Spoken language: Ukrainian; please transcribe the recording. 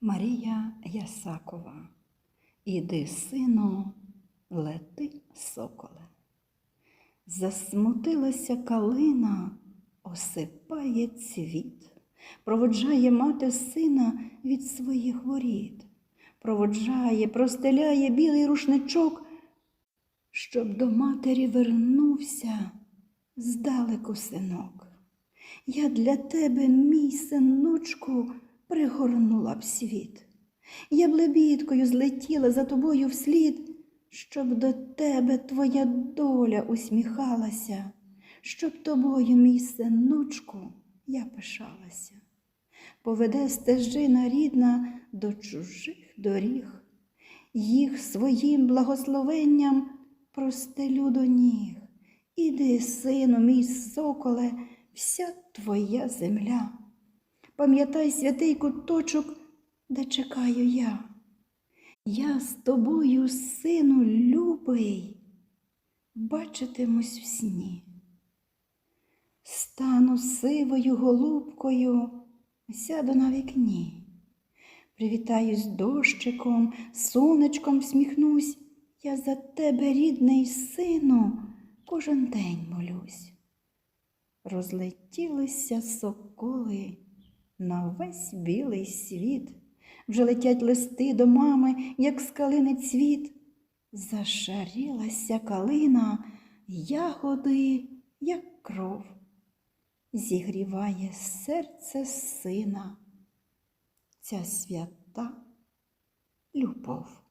Марія Ясакова. Іди, сину, лети, соколе. Засмутилася калина, осипає цвіт, проводжає мати сина від своїх воріт, проводжає, простеляє білий рушничок, щоб до матері вернувся здалеку синок. Я для тебе, мій синочку, пригорнула б світ. Я б лебідкою злетіла за тобою вслід, щоб до тебе твоя доля усміхалася, щоб тобою, мій синочку, я пишалася. Поведе стежина рідна до чужих доріг, їх своїм благословенням простелю до ніг. Іди, сину, мій соколе, вся твоя земля. Пам'ятай святий куточок, де чекаю я. Я з тобою, сину любий, бачитимусь в сні. Стану сивою голубкою, сяду на вікні. Привітаюсь дощиком, сонечком всміхнусь. Я за тебе, рідний сину, кожен день молюсь. Розлетілися соколи на весь білий світ. Вже летять листи до мами, як скалини цвіт. Зашарілася калина, ягоди, як кров, зігріває серце сина, ця свята любов.